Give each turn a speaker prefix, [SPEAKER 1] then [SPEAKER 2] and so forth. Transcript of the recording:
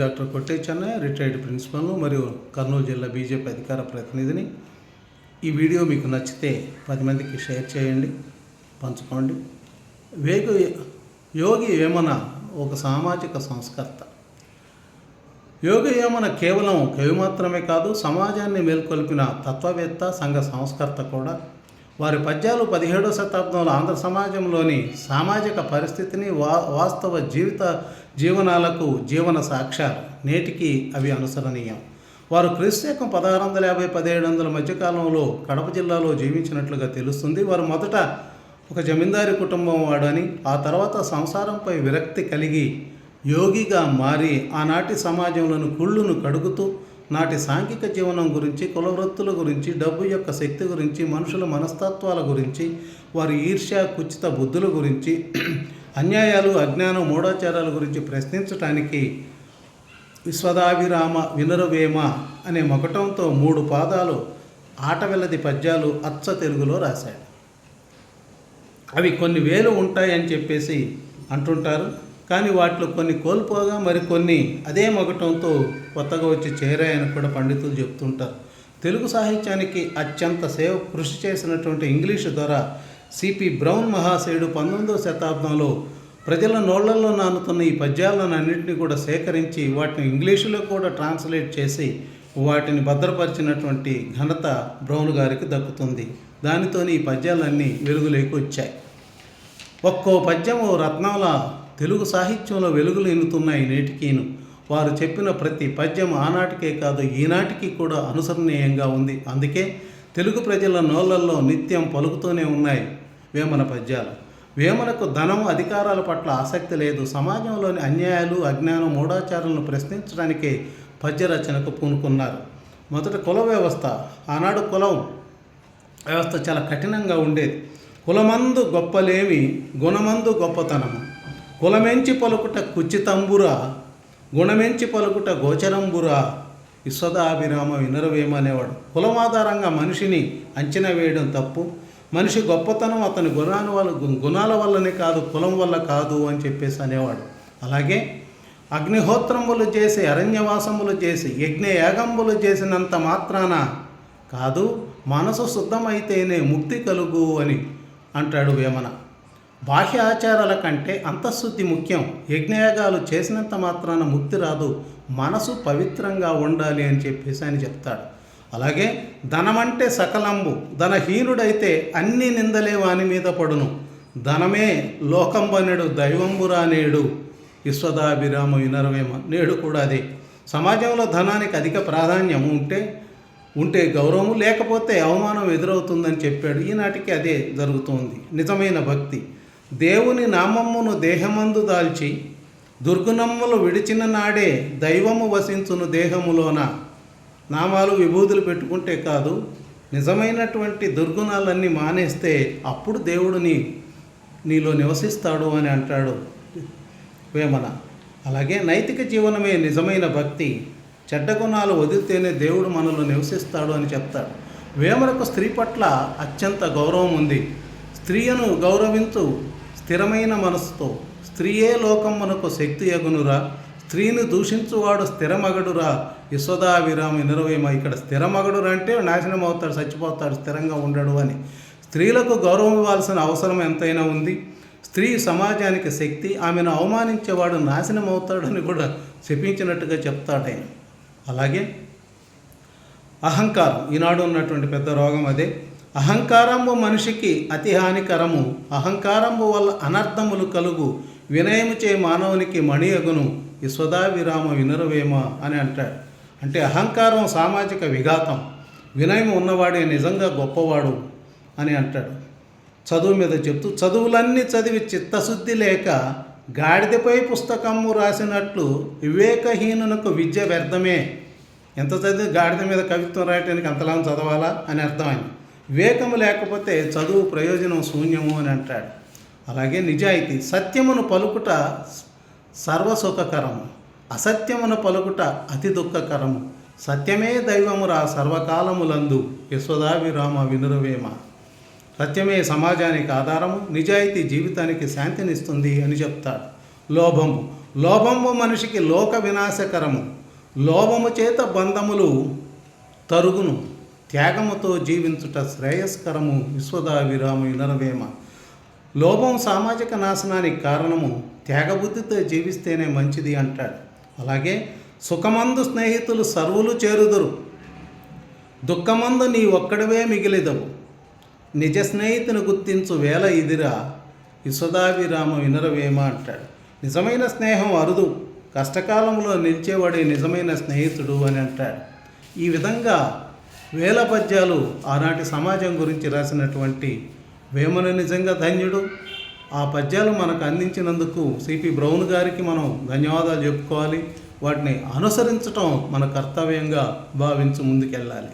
[SPEAKER 1] Doctor కొట్టేచన్న retired principal మరియు కర్నూలు జిల్లా BJP అధికార ప్రతినిధిని ఈ వీడియో మీకు నచ్చితే పది మందికి షేర్ చేయండి పంచుకోండి. వేగు యోగి వేమన ఒక సామాజిక సంస్కర్త. యోగి వేమన కేవలం కవి మాత్రమే కాదు సమాజాన్ని మేల్కొల్పిన తత్వవేత్త సంఘ సంస్కర్త కూడా. వారి పద్యాలు పదిహేడవ శతాబ్దంలో ఆంధ్ర సమాజంలోని సామాజిక పరిస్థితిని వా వాస్తవ జీవిత జీవనాలకు జీవన సాక్ష్యాలు. నేటికి అవి అనుసరణీయం. వారు క్రీస్తుకం పదహారు వందల యాభై పదిహేడు వందల మధ్యకాలంలో కడప జిల్లాలో జీవించినట్లుగా తెలుస్తుంది. వారు మొదట ఒక జమీందారి కుటుంబం వాడని ఆ తర్వాత సంసారంపై విరక్తి కలిగి యోగిగా మారి ఆనాటి సమాజంలోని కుళ్ళును కడుగుతూ నాటి సాంఘిక జీవనం గురించి కులవృత్తుల గురించి డబ్బు యొక్క శక్తి గురించి మనుషుల మనస్తత్వాల గురించి వారి ఈర్ష్య కుచిత బుద్ధుల గురించి అన్యాయాలు అజ్ఞానం మూఢాచారాల గురించి ప్రశ్నించటానికి విశ్వదాభిరామ వినరవేమ అనే మొకటంతో మూడు పాదాలు ఆటవెల్లది పద్యాలు అచ్చ తెలుగులో రాశాడు. అవి కొన్ని వేలు ఉంటాయని చెప్పేసి అంటుంటారు. కానీ వాటిలో కొన్ని కోల్పోగా మరికొన్ని అదే మొగటంతో కొత్తగా వచ్చి చేరాయని కూడా పండితులు చెప్తుంటారు. తెలుగు సాహిత్యానికి అత్యంత సేవ కృషి చేసినటువంటి ఇంగ్లీషు ద్వారా సిపి బ్రౌన్ మహాశయుడు పంతొమ్మిదవ శతాబ్దంలో ప్రజల నోళ్ళలో నానుతున్న ఈ పద్యాలను అన్నింటినీ కూడా సేకరించి వాటిని ఇంగ్లీషులో కూడా ట్రాన్స్లేట్ చేసి వాటిని భద్రపరిచినటువంటి ఘనత బ్రౌన్ గారికి దక్కుతుంది. దానితోని ఈ పద్యాలన్నీ వెలుగులోకి వచ్చాయి. ఒక్కో పద్యము రత్నాల తెలుగు సాహిత్యంలో వెలుగులు ఎన్నుతున్నాయి నేటికీను. వారు చెప్పిన ప్రతి పద్యం ఆనాటికే కాదు ఈనాటికి కూడా అనుసరణీయంగా ఉంది. అందుకే తెలుగు ప్రజల నోళ్ళల్లో నిత్యం పలుకుతూనే ఉన్నాయి వేమన పద్యాలు. వేమనకు ధనం అధికారాల పట్ల ఆసక్తి లేదు. సమాజంలోని అన్యాయాలు అజ్ఞానం మూఢాచారాలను ప్రశ్నించడానికే పద్య రచనకు పూనుకున్నారు. మొదట కుల వ్యవస్థ. ఆనాడు కులం వ్యవస్థ చాలా కఠినంగా ఉండేది. కులమందు గొప్పలేమి గుణమందు గొప్పతనము. కులమెంచి పలుకుట కుచితంబురా గుణమెంచి పలుకుట గోచరంబురా విశ్వదాభిరామ వినరవేమ అనేవాడు కులం ఆధారంగా మనిషిని అంచనా వేయడం తప్పు. మనిషి గొప్పతనం అతని గుణాల వల్ల గుణాల వల్లనే కాదు కులం వల్ల కాదు అని చెప్పేసి అనేవాడు. అలాగే అగ్నిహోత్రములు చేసి అరణ్యవాసములు చేసి యజ్ఞ యాగంబులు చేసినంత మాత్రాన కాదు మనసు శుద్ధమైతేనే ముక్తి కలుగు అని అంటాడు వేమన. బాహ్య ఆచారాల కంటే అంతఃశుద్ధి ముఖ్యం. యజ్ఞయాగాలు చేసినంత మాత్రాన ముక్తి రాదు. మనసు పవిత్రంగా ఉండాలి అని చెప్పేసి ఆయన చెప్తాడు. అలాగే ధనమంటే సకలంబు. ధనహీనుడైతే అన్ని నిందలే వాని మీద పడును. ధనమే లోకంబనేడు దైవంబురా నేడు విశ్వదాభిరామ వినరవేమ నేడు కూడా అదే. సమాజంలో ధనానికి అధిక ప్రాధాన్యం ఉంటే ఉంటే గౌరవం లేకపోతే అవమానం ఎదురవుతుందని చెప్పాడు. ఈనాటికి అదే జరుగుతోంది. నిజమైన భక్తి. దేవుని నామమ్మును దేహమందు దాల్చి దుర్గుణమ్ములు విడిచిన నాడే దైవము వసించును దేహములోన. నామాలు విభూతులు పెట్టుకుంటే కాదు నిజమైనటువంటి దుర్గుణాలన్నీ మానేస్తే అప్పుడు దేవుడిని నీలో నివసిస్తాడు అని అంటాడు వేమన. అలాగే నైతిక జీవనమే నిజమైన భక్తి. చెడ్డ గుణాలు వదిలితేనే దేవుడు మనలో నివసిస్తాడు అని చెప్తాడు. వేమనకు స్త్రీ పట్ల అత్యంత గౌరవం ఉంది. స్త్రీయను గౌరవించు స్థిరమైన మనస్సుతో స్త్రీయే లోకం మనకు శక్తి ఎగునురా. స్త్రీని దూషించువాడు స్థిరమగడురా. యశోదావిరామ నిరవేమ ఇక్కడ స్థిరమగడురా అంటే నాశనం అవుతాడు చచ్చిపోతాడు స్థిరంగా ఉండడు అని. స్త్రీలకు గౌరవం ఇవ్వాల్సిన అవసరం ఎంతైనా ఉంది. స్త్రీ సమాజానికి శక్తి ఆమెను అవమానించేవాడు నాశనం అవుతాడని కూడా చెప్పించినట్టుగా చెప్తాడు ఆయన. అలాగే అహంకారం. ఈనాడు ఉన్నటువంటి పెద్ద రోగం అదే. అహంకారము మనిషికి అతి హానికరము. అహంకారము వల్ల అనర్థములు కలుగు. వినయము చే మానవునికి మణియగును. విశ్వదా విరామ వినరవేమ అని అంటాడు. అంటే అహంకారం సామాజిక విఘాతం. వినయం ఉన్నవాడే నిజంగా గొప్పవాడు అని అంటాడు. చదువు మీద చెప్తూ చదువులన్నీ చదివి చిత్తశుద్ధి లేక గాడిదపై పుస్తకము రాసినట్లు వివేకహీనునకు విద్య వ్యర్థమే. ఎంత చదివి గాడిద మీద కవిత్వం రాయటానికి అంతలా చదవాలా? అని అర్థమైంది. వివేకము లేకపోతే చదువు ప్రయోజనం శూన్యము అని అంటాడు. అలాగే నిజాయితీ సత్యమును పలుకుట సర్వసుఖకరము. అసత్యమును పలుకుట అతి దుఃఖకరము. సత్యమే దైవమురా సర్వకాలములందు. యశోదాభిరామ వినురవేమ. సత్యమే సమాజానికి ఆధారము నిజాయితీ జీవితానికి శాంతినిస్తుంది అని చెప్తాడు. లోభము. లోభము మనిషికి లోక వినాశకరము. లోభము చేత బంధములు తరుగును. త్యాగముతో జీవించుట శ్రేయస్కరము విశ్వదావిరాము ఇనరవేమ లోభం సామాజిక నాశనానికి కారణము త్యాగబుద్ధితో జీవిస్తేనే మంచిది అంటాడు. అలాగే సుఖమందు స్నేహితులు సర్వులు చేరుదురు. దుఃఖమందు నీ ఒక్కడివే మిగిలిదవు. నిజ స్నేహితుని గుర్తించు వేల ఇదిరా విశ్వదాభిరామ వినరవేమ అంటాడు. నిజమైన స్నేహం అరుదు. కష్టకాలంలో నిలిచేవాడే నిజమైన స్నేహితుడు అని అంటాడు. ఈ విధంగా వేల పద్యాలు ఆనాటి సమాజం గురించి రాసినటువంటి వేమన నిజంగా ధన్యుడు. ఆ పద్యాలు మనకు అందించినందుకు సిపి బ్రౌన్ గారికి మనం ధన్యవాదాలు చెప్పుకోవాలి. వాటిని అనుసరించటం మన కర్తవ్యంగా భావించి ముందుకెళ్ళాలి.